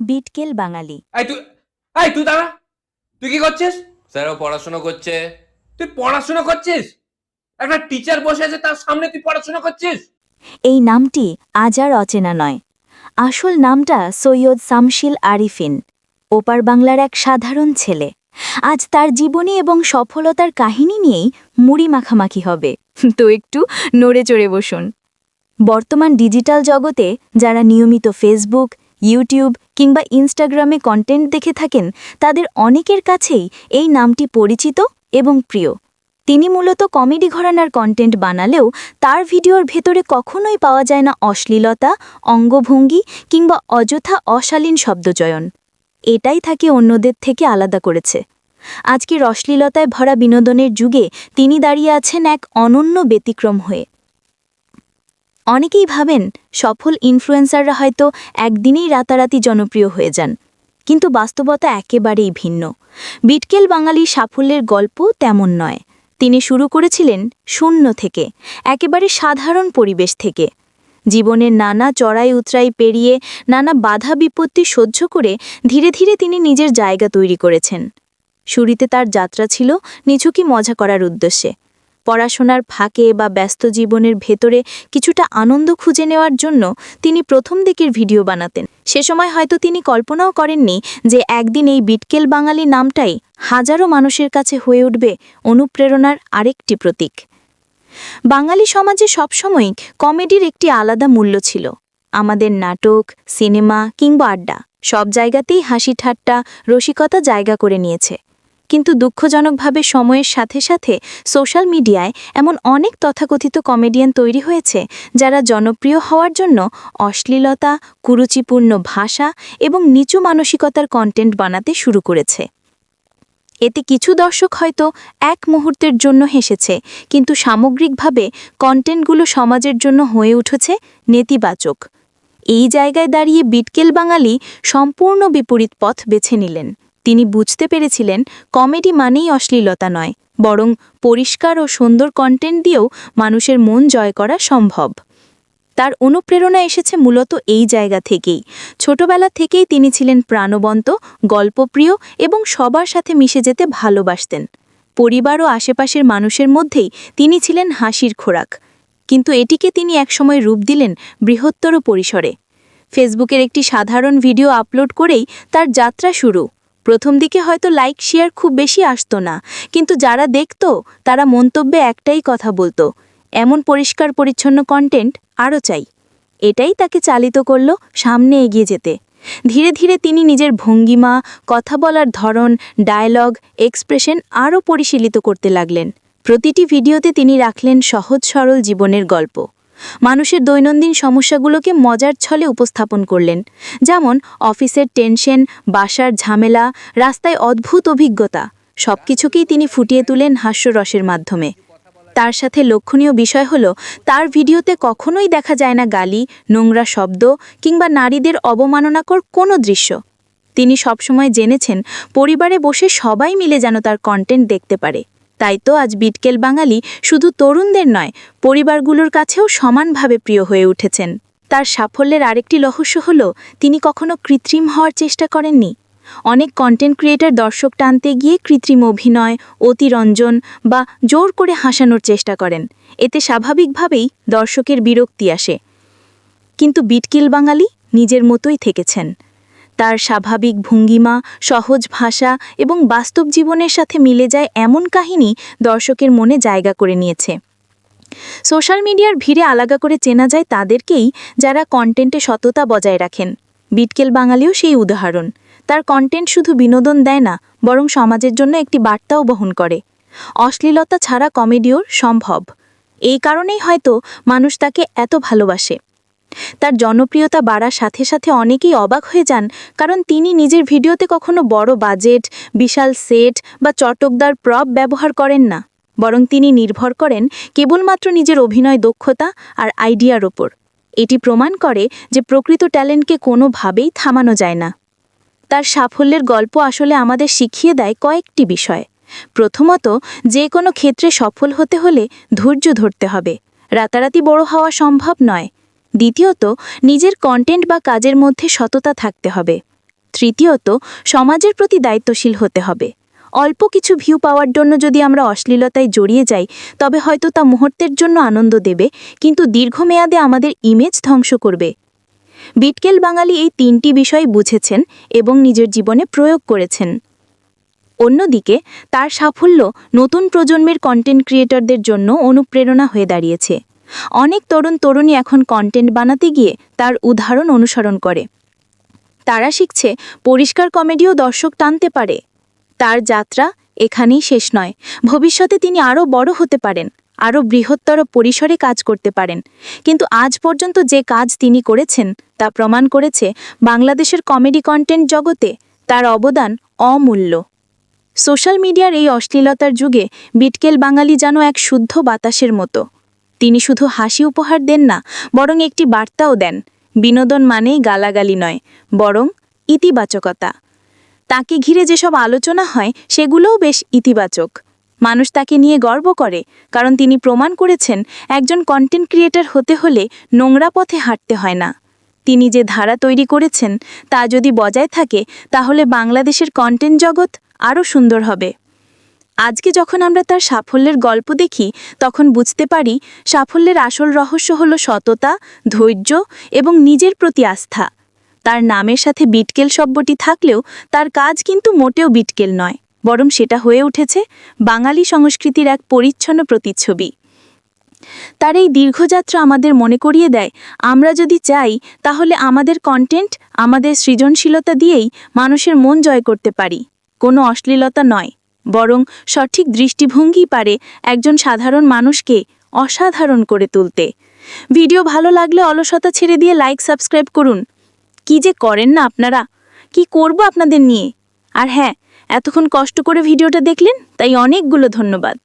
বিটকেল বাঙালি। এই তুই এই তুই দাঁড়া। তুই কি করছিস? স্যার ও পড়াশোনা করছে। তুই পড়াশোনা করছিস? একটা টিচার বসে আছে তার সামনে তুই পড়াশোনা করছিস? এই নামটি আজ আর অচেনা নয়। আসল নামটা সৈয়দ শামশিল আরিফিন ওপার বাংলার এক সাধারণ ছেলে। আজ তার জীবনী এবং সফলতার কাহিনী নিয়েই মুড়ি মাখামাখি হবে। তো একটু নড়ে চড়ে বসুন। বর্তমান ডিজিটাল জগতে যারা নিয়মিত ফেসবুক ইউটিউব কিংবা ইনস্টাগ্রামে কন্টেন্ট দেখে থাকেন, তাদের অনেকের কাছেই এই নামটি পরিচিত এবং প্রিয়। তিনি মূলত কমেডি ঘরানার কন্টেন্ট বানালেও তার ভিডিওর ভেতরে কখনোই পাওয়া যায় না অশ্লীলতা, অঙ্গভঙ্গি কিংবা অযথা অশালীন শব্দচয়ন। এটাই তাকে অন্যদের থেকে আলাদা করেছে। আজকের অশ্লীলতায় ভরা বিনোদনের যুগে তিনি দাঁড়িয়ে আছেন এক অনন্য ব্যতিক্রম হয়ে। অনেকেই ভাবেন সফল ইনফ্লুয়েন্সাররা হয়তো একদিনেই রাতারাতি জনপ্রিয় হয়ে যান। কিন্তু বাস্তবতা একেবারেই ভিন্ন। বিটকেল বাঙালির সাফল্যের গল্প তেমন নয়। তিনি শুরু করেছিলেন শূন্য থেকে, একেবারে সাধারণ পরিবেশ থেকে। জীবনের নানা চড়াই উতরাই পেরিয়ে নানা বাধা বিপত্তি সহ্য করে ধীরে ধীরে তিনি নিজের জায়গা তৈরি করেছেন। শুরুতে তার যাত্রা ছিল নিছুকি মজা করার উদ্দেশ্যে। পড়াশোনার ফাঁকে বা ব্যস্ত জীবনের ভেতরে কিছুটা আনন্দ খুঁজে নেওয়ার জন্য তিনি প্রথম দিকের ভিডিও বানাতেন। সে সময় হয়তো তিনি কল্পনাও করেননি যে একদিন এই বিটকেল বাঙালি নামটাই হাজারো মানুষের কাছে হয়ে উঠবে অনুপ্রেরণার আরেকটি প্রতীক। বাঙালি সমাজে সবসময়ই কমেডির একটি আলাদা মূল্য ছিল। আমাদের নাটক, সিনেমা কিংবা আড্ডা সব জায়গাতেই হাসি ঠাট্টা রসিকতা জায়গা করে নিয়েছে। কিন্তু দুঃখজনকভাবে সময়ের সাথে সাথে সোশ্যাল মিডিয়ায় এমন অনেক তথাকথিত কমেডিয়ান তৈরি হয়েছে যারা জনপ্রিয় হওয়ার জন্য অশ্লীলতা, কুরুচিপূর্ণ ভাষা এবং নিচু মানসিকতার কন্টেন্ট বানাতে শুরু করেছে। এতে কিছু দর্শক হয়তো এক মুহূর্তের জন্য হেসেছে, কিন্তু সামগ্রিকভাবে কন্টেন্টগুলো সমাজের জন্য হয়ে উঠেছে নেতিবাচক। এই জায়গায় দাঁড়িয়ে বিটকেল বাঙালি সম্পূর্ণ বিপরীত পথ বেছে নিলেন। তিনি বুঝতে পেরেছিলেন কমেডি মানেই অশ্লীলতা নয়, বরং পরিষ্কার ও সুন্দর কন্টেন্ট দিয়েও মানুষের মন জয় করা সম্ভব। তার অনুপ্রেরণা এসেছে মূলত এই জায়গা থেকেই। ছোটবেলা থেকেই তিনি ছিলেন প্রাণবন্ত, গল্পপ্রিয় এবং সবার সাথে মিশে যেতে ভালোবাসতেন। পরিবার ও আশেপাশের মানুষের মধ্যেই তিনি ছিলেন হাসির খোরাক। কিন্তু এটিকে তিনি একসময় রূপ দিলেন বৃহত্তর পরিসরে। ফেসবুকের একটি সাধারণ ভিডিও আপলোড করেই তার যাত্রা শুরু। প্রথম দিকে হয়তো লাইক শেয়ার খুব বেশি আসতো না, কিন্তু যারা দেখত, তারা মন্তব্যে একটাই কথা বলতো, এমন পরিষ্কার পরিচ্ছন্ন কন্টেন্ট আরও চাই। এটাই তাকে চালিত করল সামনে এগিয়ে যেতে। ধীরে ধীরে তিনি নিজের ভঙ্গিমা, কথা বলার ধরন ডায়লগ এক্সপ্রেশন আরও পরিশীলিত করতে লাগলেন। প্রতিটি ভিডিওতে তিনি রাখলেন সহজ সরল জীবনের গল্প। মানুষের দৈনন্দিন সমস্যাগুলোকে মজার ছলে উপস্থাপন করলেন। যেমন, অফিসের টেনশন, বাসার ঝামেলা, রাস্তায় অদ্ভুত অভিজ্ঞতা সব কিছুকেই তিনি ফুটিয়ে তুলেন হাস্যরসের মাধ্যমে। তার সাথে লক্ষণীয় বিষয় হল, তার ভিডিওতে কখনোই দেখা যায় না গালি, নোংরা শব্দ কিংবা নারীদের অবমাননাকর কোনো দৃশ্য। তিনি সবসময় জেনেছেন, পরিবারে বসে সবাই মিলে যেন তার কন্টেন্ট দেখতে পারে। তাই তো আজ বিটকেল বাঙালি শুধু তরুণদের নয়, পরিবারগুলোর কাছেও সমানভাবে প্রিয় হয়ে উঠেছেন। তার সাফল্যের আরেকটি রহস্য হল, তিনি কখনো কৃত্রিম হওয়ার চেষ্টা করেননি। অনেক কন্টেন্ট ক্রিয়েটর দর্শক টানতে গিয়ে কৃত্রিম অভিনয়, অতিরঞ্জন বা জোর করে হাসানোর চেষ্টা করেন। এতে স্বাভাবিকভাবেই দর্শকের বিরক্তি আসে। কিন্তু বিটকিল বাঙালি নিজের মতোই থেকেছেন। তার স্বাভাবিক ভঙ্গিমা, সহজ ভাষা এবং বাস্তব জীবনের সাথে মিলে যায় এমন কাহিনী দর্শকের মনে জায়গা করে নিয়েছে। সোশ্যাল মিডিয়ার ভিড়ে আলাদা করে চেনা যায় তাদেরকেই যারা কন্টেন্টে সততা বজায় রাখেন। বিটকেল বাঙালিও সেই উদাহরণ। তার কন্টেন্ট শুধু বিনোদন দেয় না, বরং সমাজের জন্য একটি বার্তাও বহন করে। অশ্লীলতা ছাড়া কমেডিওর সম্ভব। এই কারণেই হয়তো মানুষ তাকে এত ভালোবাসে। তার জনপ্রিয়তা বাড়ার সাথে সাথে অনেকেই অবাক হয়ে যান, কারণ তিনি নিজের ভিডিওতে কখনো বড় বাজেট, বিশাল সেট বা চটকদার প্রপ ব্যবহার করেন না। বরং তিনি নির্ভর করেন কেবলমাত্র নিজের অভিনয় দক্ষতা আর আইডিয়ার ওপর। এটি প্রমাণ করে যে প্রকৃত ট্যালেন্টকে কোনোভাবেই থামানো যায় না। তার সাফল্যের গল্প আসলে আমাদের শিখিয়ে দেয় কয়েকটি বিষয়। প্রথমত, যে কোনো ক্ষেত্রে সফল হতে হলে ধৈর্য ধরতে হবে। রাতারাতি বড় হওয়া সম্ভব নয়। দ্বিতীয়ত, নিজের কন্টেন্ট বা কাজের মধ্যে সততা থাকতে হবে। তৃতীয়ত, সমাজের প্রতি দায়িত্বশীল হতে হবে। অল্প কিছু ভিউ পাওয়ার জন্য যদি আমরা অশ্লীলতায় জড়িয়ে যাই, তবে হয়তো তা মুহূর্তের জন্য আনন্দ দেবে, কিন্তু দীর্ঘমেয়াদে আমাদের ইমেজ ধ্বংস করবে। বিটকেল বাঙালি এই তিনটি বিষয় বুঝেছেন এবং নিজের জীবনে প্রয়োগ করেছেন। অন্যদিকে, তার সাফল্য নতুন প্রজন্মের কন্টেন্ট ক্রিয়েটরদের জন্য অনুপ্রেরণা হয়ে দাঁড়িয়েছে। অনেক তরুণ তরুণী এখন কন্টেন্ট বানাতে গিয়ে তার উদাহরণ অনুসরণ করে। তারা শিখছে পরিষ্কার কমেডিও দর্শক টানতে পারে। তার যাত্রা এখানেই শেষ নয়। ভবিষ্যতে তিনি আরও বড় হতে পারেন, আরও বৃহত্তর পরিসরে কাজ করতে পারেন। কিন্তু আজ পর্যন্ত যে কাজ তিনি করেছেন তা প্রমাণ করেছে বাংলাদেশের কমেডি কন্টেন্ট জগতে তার অবদান অমূল্য। সোশ্যাল মিডিয়ার এই অশ্লীলতার যুগে বিটকেল বাঙালি যেন এক শুদ্ধ বাতাসের মতো। তিনি শুধু হাসি উপহার দেন না, বরং একটি বার্তাও দেন, বিনোদন মানেই গালাগালি নয়, বরং ইতিবাচকতা। তাকে ঘিরে যেসব আলোচনা হয়, সেগুলোও বেশ ইতিবাচক। মানুষ তাকে নিয়ে গর্ব করে, কারণ তিনি প্রমাণ করেছেন, একজন কন্টেন্ট ক্রিয়েটর হতে হলে নোংরা পথে হাঁটতে হয় না। তিনি যে ধারা তৈরি করেছেন, তা যদি বজায় থাকে, তাহলে বাংলাদেশের কন্টেন্ট জগৎ আরও সুন্দর হবে। আজকে যখন আমরা তার সাফল্যের গল্প দেখি, তখন বুঝতে পারি সাফল্যের আসল রহস্য হল সততা, ধৈর্য এবং নিজের প্রতি আস্থা। তার নামের সাথে বিটকেল শব্দটি থাকলেও তার কাজ কিন্তু মোটেও বিটকেল নয়, বরং সেটা হয়ে উঠেছে বাঙালি সংস্কৃতির এক পরিচ্ছন্ন প্রতিচ্ছবি। তার এই দীর্ঘযাত্রা আমাদের মনে করিয়ে দেয়, আমরা যদি চাই, তাহলে আমাদের কন্টেন্ট আমাদের সৃজনশীলতা দিয়েই মানুষের মন জয় করতে পারি। কোনো অশ্লীলতা নয়। বরং সঠিক দৃষ্টিভঙ্গি পারে একজন সাধারণ মানুষকে অসাধারণ করে তুলতে। ভিডিও ভালো লাগলে অলসতা ছেড়ে দিয়ে লাইক সাবস্ক্রাইব করুন। কি যে করেন না আপনারা? কি করব আপনাদের নিয়ে? আর হ্যাঁ এতক্ষণ কষ্ট করে ভিডিওটা দেখলেন, তাই অনেকগুলো ধন্যবাদ।